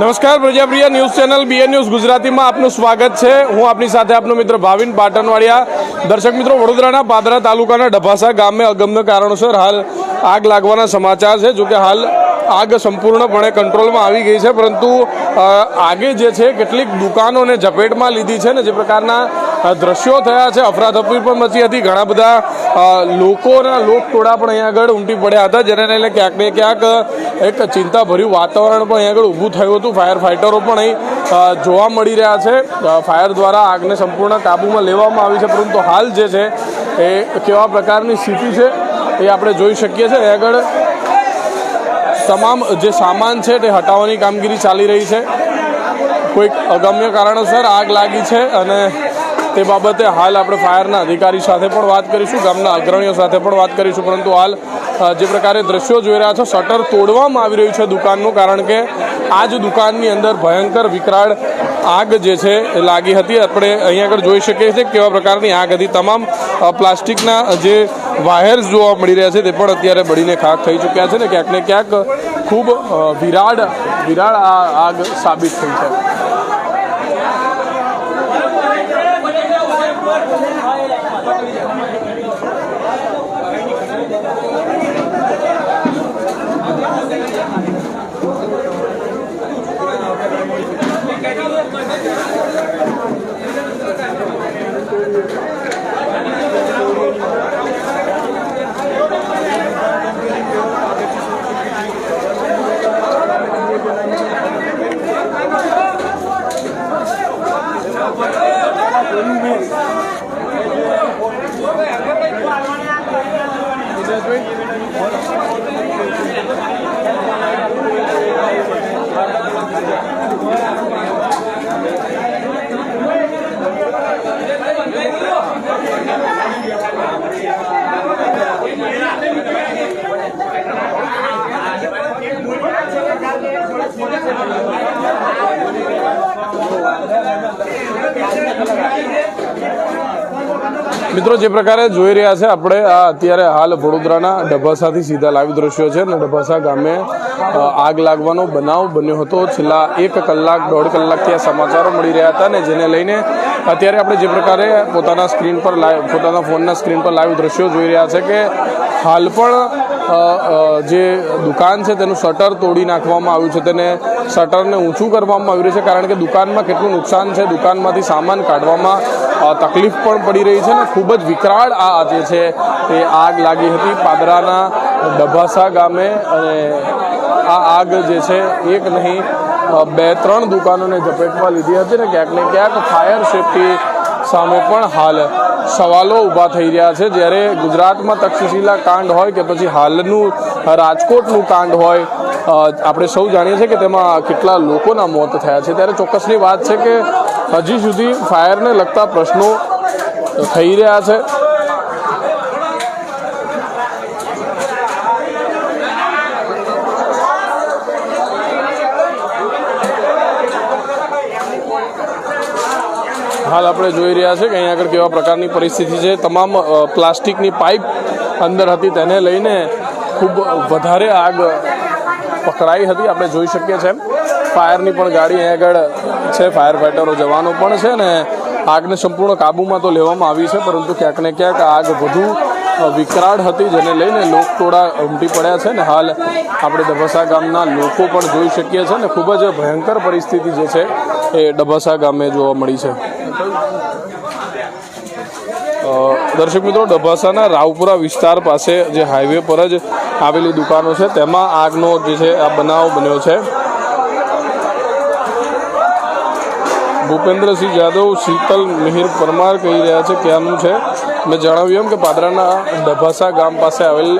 નમસ્કાર, Prajapriya news channel BN news ગુજરાતીમાં આપનું સ્વાગત છે. હું આપની સાથે આપનો મિત્ર ભાવિન પાટણવાડિયા. દર્શક મિત્રો, વડોદરાના પાદરા તાલુકાના ડભાસા ગામે અગમ્ય કારણોસર હાલ આગ લાગવાના સમાચાર છે. જોકે હાલ આગ સંપૂર્ણપણે કંટ્રોલમાં આવી ગઈ છે. પરંતુ આગે જે છે, કેટલીક દુકાનોને ઝપેટમાં લીધી છે ને જે પ્રકારના દ્રશ્યો થયા છે. અફરાતફરી પણ મચી હતી. ઘણા બધા લોકોના લોકટોળા પણ અહીંયા આગળ ઉમટી પડ્યા હતા, જેને લઈને ક્યાંક ને ક્યાંક એક ચિંતાભર્યું વાતાવરણ પણ અહીંયા આગળ ઊભું થયું હતું. ફાયર ફાઇટરો પણ અહીં જોવા મળી રહ્યા છે. ફાયર દ્વારા આગને સંપૂર્ણ કાબૂમાં લેવામાં આવી છે, પરંતુ હાલ જે છે, એ કેવા પ્રકારની સ્થિતિ છે, એ આપણે જોઈ શકીએ છીએ. આગળ તમામ જે સામાન છે, તે હટાવવાની કામગીરી ચાલી રહી છે. કોઈક અગમ્ય કારણોસર આગ લાગી છે અને તે બાબતે હાલ આપણે ફાયરના અધિકારી સાથે પણ વાત કરીશું, ગામના અગ્રણીઓ સાથે પણ વાત કરીશું, પરંતુ હાલ જે પ્રકારે દ્રશ્યો જોઈ રહ્યા છો, શટર તોડવામાં આવી રહ્યું છે દુકાનનું, કારણ કે આ જ દુકાનની અંદર ભયંકર વિકરાળ આગ જે છે એ લાગી હતી. આપણે અહીંયા આગળ જોઈ શકીએ છીએ કેવા પ્રકારની આગ હતી. તમામ પ્લાસ્ટિકના જે વાયર્સ જોવા મળી રહ્યા છે તે પણ અત્યારે બળીને ખાક થઈ ચૂક્યા છે ને ક્યાંક ને ક્યાંક ખૂબ વિરાળ વિરાળ આ આગ સાબિત થઈ છે. મિત્રો, જે પ્રકારે જોઈ રહ્યા છે, આપણે આ અત્યારે હાલ વડોદરાના ડભાસાથી સીધા લાઈવ દ્રશ્યો છે અને ડભાસા ગામે આગ લાગવાનો બનાવ બન્યો હતો. છેલ્લા એક કલાક, દોઢ કલાકથી આ સમાચારો મળી રહ્યા હતા ને જેને લઈને અત્યારે આપણે જે પ્રકારે પોતાના સ્ક્રીન પર લાઈવ, પોતાના ફોનના સ્ક્રીન પર લાઈવ દ્રશ્યો જોઈ રહ્યા છે કે હાલ પણ જે દુકાન છે તેનું શટર તોડી નાખવામાં આવ્યું છે. તેને શટરને ઊંચું કરવામાં આવી રહ્યું છે કારણ કે દુકાનમાં કેટલું નુકસાન છે. દુકાનમાંથી સામાન કાઢવામાં તકલીફ પણ પડી રહી છે ને ખૂબ જ વિકરાળ આ જે છે તે આગ લાગી હતી પાદરાના ડભાસા ગામે અને આ આગ જે છે એક નહીં બે, ત્રણ દુકાનોને ઝપેટમાં લીધી હતી ને ક્યાંક ને ક્યાંક ફાયર સેફટી સામે પણ હાલ સવાલો ઊભા થઈ રહ્યા છે. જ્યારે ગુજરાતમાં તક્ષશિલા કાંડ હોય કે પછી હાલનું રાજકોટનું કાંડ હોય આપણે સૌ જાણીએ છીએ કે તેમાં કેટલા લોકોના મોત થયા છે. ત્યારે ચોક્કસની વાત છે કે હજી સુધી ફાયરને લગતા પ્રશ્નો થઈ રહ્યા છે. હાલ આપણે જોઈ રહ્યા છે કે અહીંયા આગળ કેવા પ્રકારની પરિસ્થિતિ છે. તમામ પ્લાસ્ટિકની પાઇપ અંદર હતી તેને લઈને ખૂબ વધારે આગ પકડાઈ હતી. આપણે જોઈ શકીએ છીએ ફાયરની પણ ગાડી અહીં આગળ છે. ફાયર ફાઇટરો જવાનો પણ છે ને આગને સંપૂર્ણ કાબૂમાં તો લેવામાં આવી છે, પરંતુ ક્યાંક ને ક્યાંક આગ વધુ વિકરાળ હતી, જેને લઈને લોકટોળા ઉમટી પડ્યા છે ને હાલ આપણે ડભસા ગામના લોકો પણ જોઈ શકીએ છીએ ને ખૂબ જ ભયંકર પરિસ્થિતિ જે છે એ ડભસા ગામે જોવા મળી છે. દર્શક મિત્રો, ડભાસાના રાવપુરા વિસ્તાર પાસે જે હાઈવે પર જ આવેલી દુકાનો છે, તેમાં આગનો જે છે, આ બનાવ બન્યો છે. ભૂપેન્દ્રસિંહ જાદવ, શીતલ મિહિર પરમાર કહી રહ્યા છે ક્યાંનું છે. મેં જણાવ્યું એમ કે પાદરાના ડભાસા ગામ પાસે આવેલ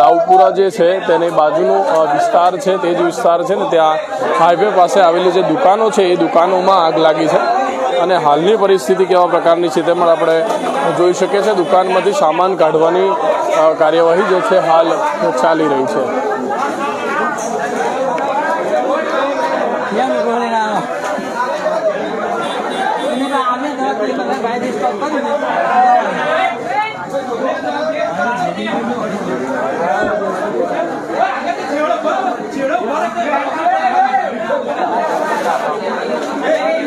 રાવપુરા જે છે, તેની બાજુનો વિસ્તાર છે, તે જ વિસ્તાર છે ને ત્યાં હાઈવે પાસે આવેલી જે દુકાનો છે, એ દુકાનોમાં આગ લાગી છે. અને હાલની પરિસ્થિતિ કેવા પ્રકારની છે તે પણ આપણે જોઈ શકીએ છીએ. દુકાનમાંથી સામાન કાઢવાની કાર્યવાહી જે છે હાલ ચાલી રહી છે. Thank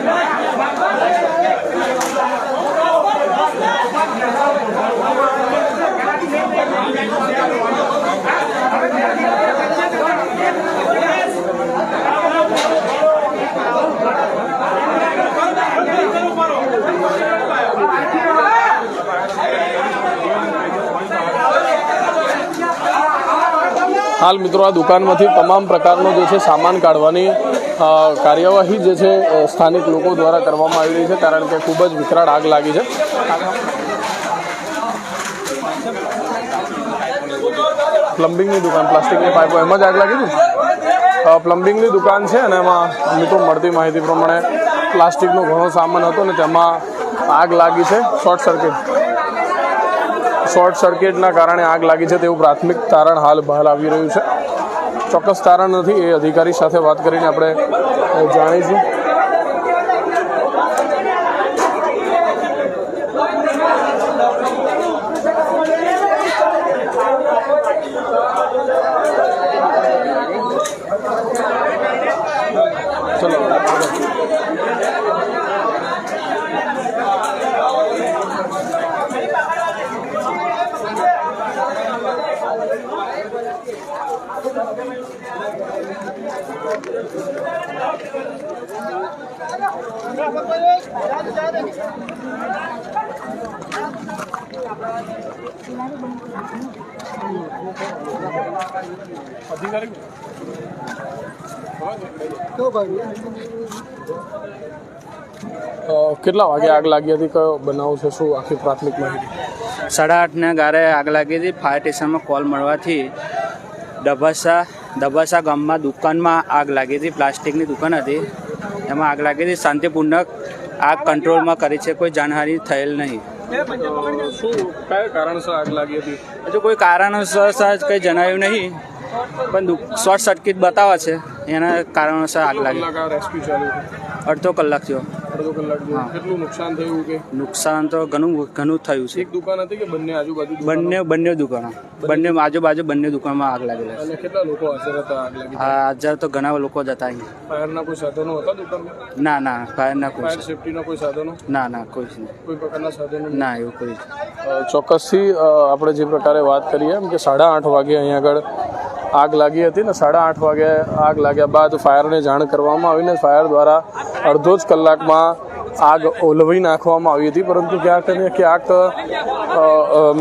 હાલ મિત્રો, આ દુકાનમાંથી તમામ પ્રકારનો જે છે સામાન કાઢવાની કાર્યવાહી જે છે સ્થાનિક લોકો દ્વારા કરવામાં આવી રહી છે, કારણ કે ખૂબ જ વિકરાળ આગ લાગી છે. પ્લમ્બિંગની દુકાન, પ્લાસ્ટિકની પાઇપો, એમાં જ આગ લાગી હતી? પ્લમ્બિંગની દુકાન છે અને એમાં મિત્રો મળતી માહિતી પ્રમાણે પ્લાસ્ટિકનો ઘણો સામાન હતો ને તેમાં આગ લાગી છે, શોર્ટ સર્કિટ. શોર્ટ સર્કિટના કારણે આગ લાગી છે તેવું પ્રાથમિક તારણ હાલ બહાર આવી રહ્યું છે. ચોક્કસ તારણ નથી, એ અધિકારી સાથે વાત કરીને આપણે જાણીશું. કેટલા વાગે આગ લાગી હતી? કયો બનાવ છે? શું આખી પ્રાથમિક માહિતી? સાડા આઠને ગારે આગ લાગી હતી. ફાયર સ્ટેશનમાં કોલ મળવાથી ડભાસા ડભાસા ગામમાં દુકાનમાં આગ લાગી હતી. પ્લાસ્ટિકની દુકાન હતી. એમાં આગ લાગી હતી શાંતિપૂર્ણક આગ કંટ્રોલમાં કરી છે કોઈ જાનહાનિ થયેલ નહીં. શું કયા કારણસર આગ લાગી હતી? હજુ કોઈ કારણોસર કંઈ જણાવ્યું નહીં પણ શોર્ટ સર્કિટ બતાવે છે એના કારણોસર આગ લાગી. અડધો કલાક થયો. અડધો કલાક જેવું. કેટલું નુકસાન થયું કે? નુકસાન તો ઘણું ઘણું થયું છે. એક દુકાન હતી કે બંને આજુબાજુ બંને બંને દુકાનો. બંને આજુબાજુ બંને દુકાનમાં આગ લાગેલા છે. અને કેટલા લોકો હાજર હતા આગ લાગી હજાર તો ઘણા લોકો જ હતા અહીંયા ફાયરના કોઈ સાધનો હતા દુકાનમાં? ના ના ફાયરના કોઈ ફાયર સેફટીના કોઈ સાધનો? ના ના કોઈ નહીં. કોઈ પ્રકારના સાધનો ના એવું કોઈ ચોક્કસથી આપણે જે પ્રકારે વાત કરીએ એમ કે સાડા આઠ વાગે અહીંયા આગળ આગ લાગી હતી ને સાડા આઠ વાગે આગ લાગ્યા બાદ ફાયરને જાણ કરવામાં આવીને ફાયર દ્વારા અડધો જ કલાકમાં આગ ઓલવી નાખવામાં આવી હતી. પરંતુ ક્યાંક ને ક્યાંક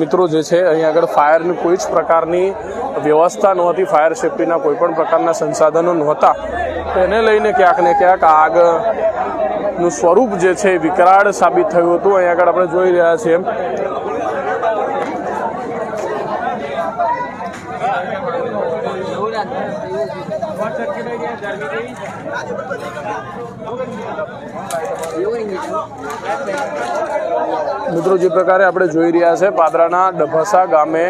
મિત્રો જે છે અહીંયા આગળ ફાયરની કોઈ જ પ્રકારની વ્યવસ્થા નહોતી. ફાયર સેફટીના કોઈ પણ પ્રકારના સંસાધનો નહોતા. તેને લઈને ક્યાંક ને ક્યાંક આગનું સ્વરૂપ જે છે વિકરાળ સાબિત થયું હતું. અહીંયા આગળ આપણે જોઈ રહ્યા છીએ મિત્રો, જે પ્રકારે આપણે જોઈ રહ્યા છે, પાદરાના ડભસા ગામે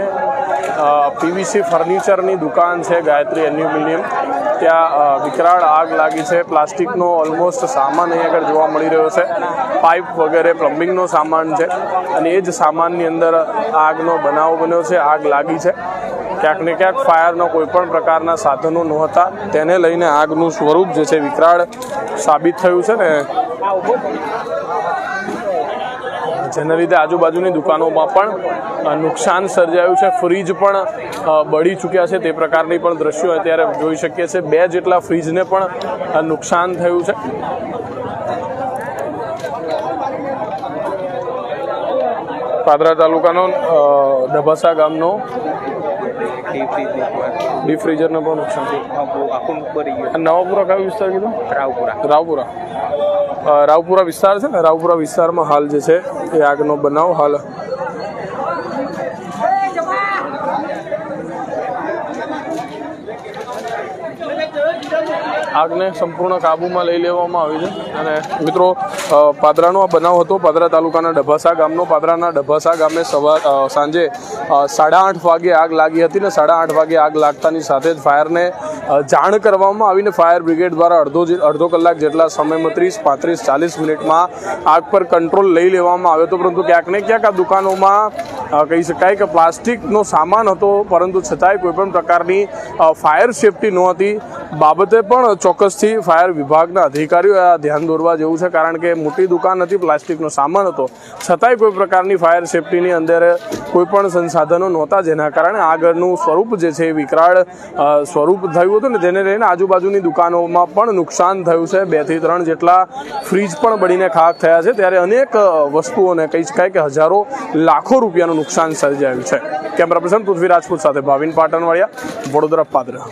પીવીસી ફર્નિચરની દુકાન છે, ગાયત્રી એલ્યુમિનિયમ ત્યાં વિકરાળ આગ લાગી છે. પ્લાસ્ટિકનો ઓલમોસ્ટ સામાન અહીં આગળ જોવા મળી રહ્યો છે. પાઇપ વગેરે, પ્લમ્બિંગનો સામાન છે. અને એ જ સામાનની અંદર આગનો બનાવ બન્યો છે. આગ લાગી છે. ક્યાંક ને ક્યાંક ફાયરનો કોઈ પણ પ્રકારના સાધનો નહોતા તેને લઈને આગનું સ્વરૂપ જે છે વિકરાળ સાબિત થયું છે ને. જેના લીધે આજુબાજુની દુકાનોમાં પણ નુકસાન સર્જાયું છે. ફ્રીજ પણ બળી ચૂક્યા છે તે પ્રકારની પણ દ્રશ્યો અત્યારે જોઈ શકીએ છીએ. બે જેટલા ફ્રીજને પણ નુકસાન થયું છે. પાદરા તાલુકાનો ડભાસા ગામનો ડીપ ફ્રીઝરને પણ નુકસાન થયું નવાપુરા કયો વિસ્તાર કીધો? રાવપુરા. રાવપુરા. રાવપુરા વિસ્તાર છે ને? રાવપુરા વિસ્તારમાં હાલ જે છે એ આગનો બનાવ હાલ આગને સંપૂર્ણ કાબૂમાં લઈ લેવામાં આવી છે. અને મિત્રો પાદરાનો આ બનાવ હતો. પાદરા તાલુકાના ડભાસા ગામનો. પાદરાના ડભાસા ગામે સવાર સાંજે સાડા આઠ વાગે આગ લાગી હતી ને સાડા આઠ વાગે આગ લાગતાની સાથે જ ફાયરને જાણ કરવામાં આવીને ફાયર બ્રિગેડ દ્વારા અડધો અડધો કલાક જેટલા સમયમાં ત્રીસ પાંત્રીસ, ચાલીસ મિનિટમાં આગ પર કંટ્રોલ લઈ લેવામાં આવ્યો હતો. પરંતુ ક્યાંક ને ક્યાંક આ દુકાનોમાં કહી શકાય કે પ્લાસ્ટિકનો સામાન હતો. પરંતુ છતાંય કોઈપણ પ્રકારની ફાયર સેફટી નહોતી બાબતે પણ ચોક્કસથી ફાયર વિભાગના અધિકારીઓ આ ધ્યાન દોરવા જેવું છે, કારણ કે મોટી દુકાન હતી, પ્લાસ્ટિકનો સામાન હતો. છતાંય કોઈ પ્રકારની ફાયર સેફટીની અંદર કોઈ પણ સંસાધનો નહોતા, જેના કારણે આગળનું સ્વરૂપ જે છે એ વિકરાળ સ્વરૂપ થયું હતું ને જેને લઈને આજુબાજુની દુકાનોમાં પણ નુકસાન થયું છે. બેથી ત્રણ જેટલા ફ્રીજ પણ બળીને ખાક થયા છે. ત્યારે અનેક વસ્તુઓને કહી શકાય કે હજારો, લાખો રૂપિયાનું નુકસાન સર્જાયું છે. કેમેરા પર્સન પૃથ્વી રાજપૂત સાથે ભાવિન પાટણવાડિયા, વડોદરા પાદરા.